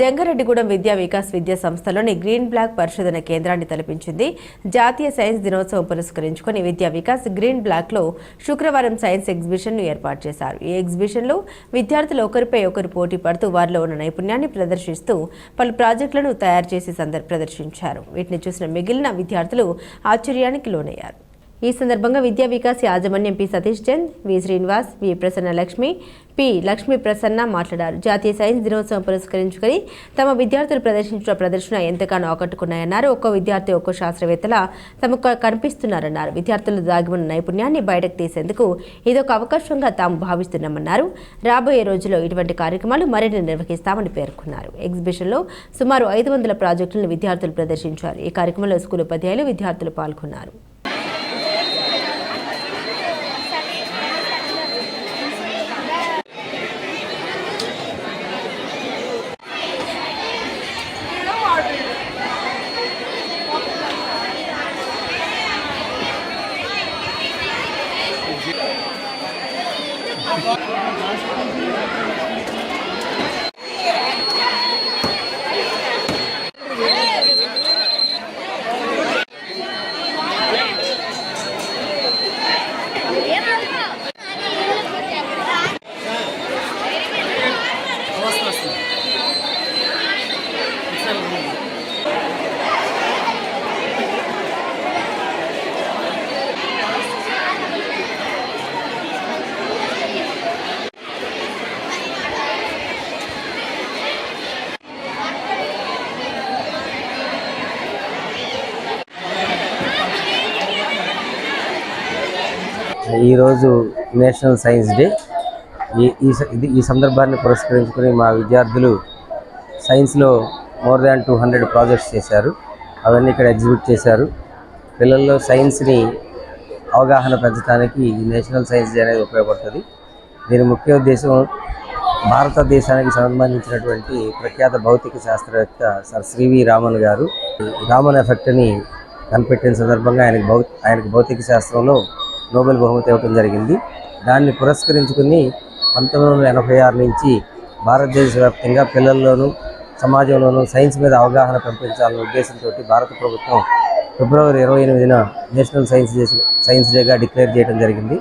జంగారెడ్డిగూడెం విద్యా వికాస్ విద్యా సంస్థలోని గ్రీన్ బ్లాక్ పరిశోధన కేంద్రాన్ని తలపించింది. జాతీయ సైన్స్ దినోత్సవం పురస్కరించుకుని విద్యా వికాస్ గ్రీన్ బ్లాక్లో శుక్రవారం సైన్స్ ఎగ్జిబిషన్ను ఏర్పాటు చేశారు. ఈ ఎగ్జిబిషన్లో విద్యార్థులు ఒకరిపై ఒకరు పోటీ పడుతూ వారిలో ఉన్న నైపుణ్యాన్ని ప్రదర్శిస్తూ పలు ప్రాజెక్టులను తయారు చేసి సందర్ ప్రదర్శించారు. వీటిని చూసిన మిగిలిన విద్యార్థులు ఆశ్చర్యానికి లోనయ్యారు. ఈ సందర్భంగా విద్యా వికాస్ యాజమాన్యం P. Satish Chand V. Srinivas V. Prasanna Lakshmi P. Lakshmi Prasanna మాట్లాడారు. జాతీయ సైన్స్ దినోత్సవం పురస్కరించుకొని తమ విద్యార్థులు ప్రదర్శించిన ప్రదర్శన ఎంతగానో ఆకట్టుకున్నాయన్నారు. ఒక్కో విద్యార్థి ఒక్కో శాస్త్రవేత్తల తమకు కనిపిస్తున్నారన్నారు. విద్యార్థులు దాగి ఉన్న నైపుణ్యాన్ని బయటకు తీసేందుకు ఇదొక అవకాశంగా తాము భావిస్తున్నామన్నారు. రాబోయే రోజుల్లో ఇటువంటి కార్యక్రమాలు మరిన్ని నిర్వహిస్తామని పేర్కొన్నారు. ఎగ్జిబిషన్లో సుమారు ఐదు వందల ప్రాజెక్టులను విద్యార్థులు ప్రదర్శించారు. ఈ కార్యక్రమంలో స్కూల్ ఉపాధ్యాయులు విద్యార్థులు పాల్గొన్నారు. Классно. ఈరోజు నేషనల్ సైన్స్ డే. ఈ ఈ స- ఇది ఈ సందర్భాన్ని పురస్కరించుకుని మా విద్యార్థులు సైన్స్లో more than two hundred projects చేశారు. అవన్నీ ఇక్కడ ఎగ్జిబిట్ చేశారు. పిల్లల్లో సైన్స్ని అవగాహన పెంచడానికి ఈ నేషనల్ సైన్స్ డే అనేది ఉపయోగపడుతుంది. దీని ముఖ్య ఉద్దేశం భారతదేశానికి సంబంధించినటువంటి ప్రఖ్యాత భౌతిక శాస్త్రవేత్త సర్ శ్రీవి రామన్ గారు. ఈ రామన్ ఎఫెక్ట్ని కనిపెట్టిన సందర్భంగా ఆయనకు భౌ ఆయనకు భౌతిక శాస్త్రంలో నోబెల్ బహుమతి ఇవ్వటం జరిగింది. దాన్ని పురస్కరించుకుని పంతొమ్మిది వందల ఎనభై ఆరు నుంచి భారతదేశ వ్యాప్తంగా పిల్లల్లోనూ సమాజంలోనూ సైన్స్ మీద అవగాహన పెంపించాలనే ఉద్దేశంతో భారత ప్రభుత్వం ఫిబ్రవరి ఇరవై ఎనిమిదిన నేషనల్ సైన్స్ డే సైన్స్ డేగా డిక్లేర్ చేయడం జరిగింది.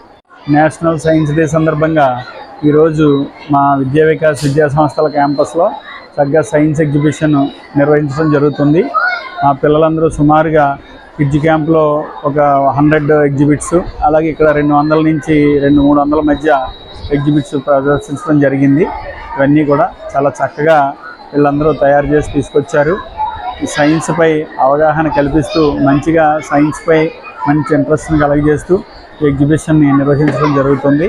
నేషనల్ సైన్స్ డే సందర్భంగా ఈరోజు మా విద్యా వికాస్ విద్యా సంస్థల క్యాంపస్లో చక్కగా సైన్స్ ఎగ్జిబిషన్ నిర్వహించడం జరుగుతుంది. మా పిల్లలందరూ సుమారుగా కిడ్జ్ క్యాంప్లో ఒక హండ్రెడ్ ఎగ్జిబిట్స్ అలాగే ఇక్కడ రెండు వందల నుంచి రెండు మూడు వందల మధ్య ఎగ్జిబిట్స్ ప్రదర్శించడం జరిగింది. ఇవన్నీ కూడా చాలా చక్కగా వీళ్ళందరూ తయారు చేసి తీసుకొచ్చారు. సైన్స్పై అవగాహన కల్పిస్తూ మంచిగా సైన్స్పై మంచి ఇంట్రెస్ట్ని కలగజేస్తూ ఎగ్జిబిషన్ నిర్వహించడం జరుగుతుంది.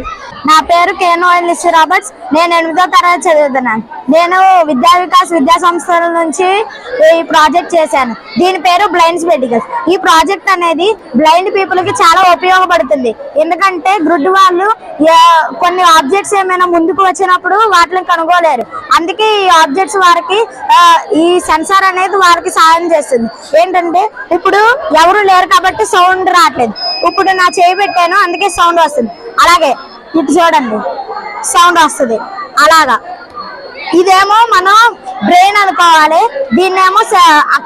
నా పేరు కేనో ఎల్లిస్ రాబర్ట్స్. నేను ఎనిమిదో తరగతి చదువుతున్నాను. నేను విద్యా వికాస్ విద్యా సంస్థల నుంచి ఈ ప్రాజెక్ట్ చేశాను. దీని పేరు బ్లైండ్స్ మెడికల్స్. ఈ ప్రాజెక్ట్ అనేది బ్లైండ్ పీపుల్కి చాలా ఉపయోగపడుతుంది. ఎందుకంటే గ్రుడ్ వాళ్ళు కొన్ని ఆబ్జెక్ట్స్ ఏమైనా ముందుకు వచ్చినప్పుడు వాటిని కనుగోలేరు. అందుకే ఈ ఆబ్జెక్ట్స్ వారికి ఈ సెన్సార్ అనేది వారికి సాయం చేస్తుంది. ఏంటంటే ఇప్పుడు ఎవరు లేరు కాబట్టి సౌండ్ రావట్లేదు. ఇప్పుడు నా చేయి పెట్టాను అందుకే సౌండ్ వస్తుంది. అలాగే ఇటు చూడండి సౌండ్ వస్తుంది. అలాగా. ఇదేమో మనం బ్రెయిన్ అనుకోవాలి దీన్నేమో సె-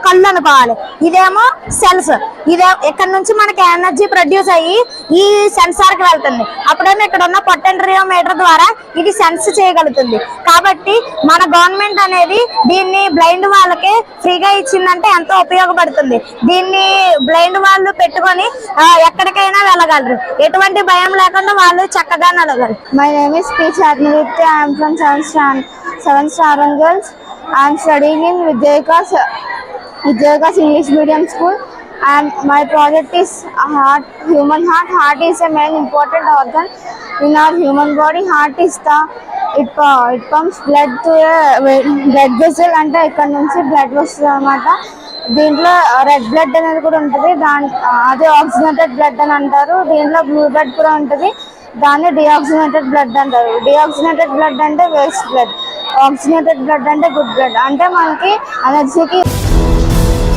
కళ్ళు అనుకోవాలి. ఇదేమో సెల్స్. ఇదే ఇక్కడ నుంచి మనకి ఎనర్జీ ప్రొడ్యూస్ అయ్యి ఈ సెన్సార్కి వెళ్తుంది. అప్పుడేమో ఇక్కడ ఉన్న పొటెంట్రియోమీటర్ ద్వారా ఇది సెన్స్ చేయగలుగుతుంది. కాబట్టి మన గవర్నమెంట్ అనేది దీన్ని బ్లైండ్ వాళ్ళకి ఫ్రీగా ఇచ్చిందంటే ఎంతో ఉపయోగపడుతుంది. దీన్ని బ్లైండ్ వాళ్ళు పెట్టుకొని ఎక్కడికైనా వెళ్ళగలరు. ఎటువంటి భయం లేకుండా వాళ్ళు చక్కగా నడగలరు my name is P Charmilitya I'm from seven seven star and girls I'm studying in Vidyavikas Vidyavikas English medium school and my project is heart human heart heart is a main important organ in our human body heart is the it, uh, it pumps blood to a blood vessel అంటే ఇక్కడ నుంచి blood వస్తుంది అనమాట దీంట్లో red blood అనేది కూడా ఉంటుంది. దాని అదే ఆక్సిజనేటెడ్ బ్లడ్ అని అంటారు. దీంట్లో బ్లూ బ్లడ్ కూడా ఉంటుంది. దాన్ని డిఆక్సినేటెడ్ బ్లడ్ అంటారు. డిఆక్సినేటెడ్ బ్లడ్ అంటే వేస్ట్ బ్లడ్ ఆక్సినేటెడ్ బ్లడ్ అంటే గుడ్ బ్లడ్ అంటే మనకి ఎనర్జీకి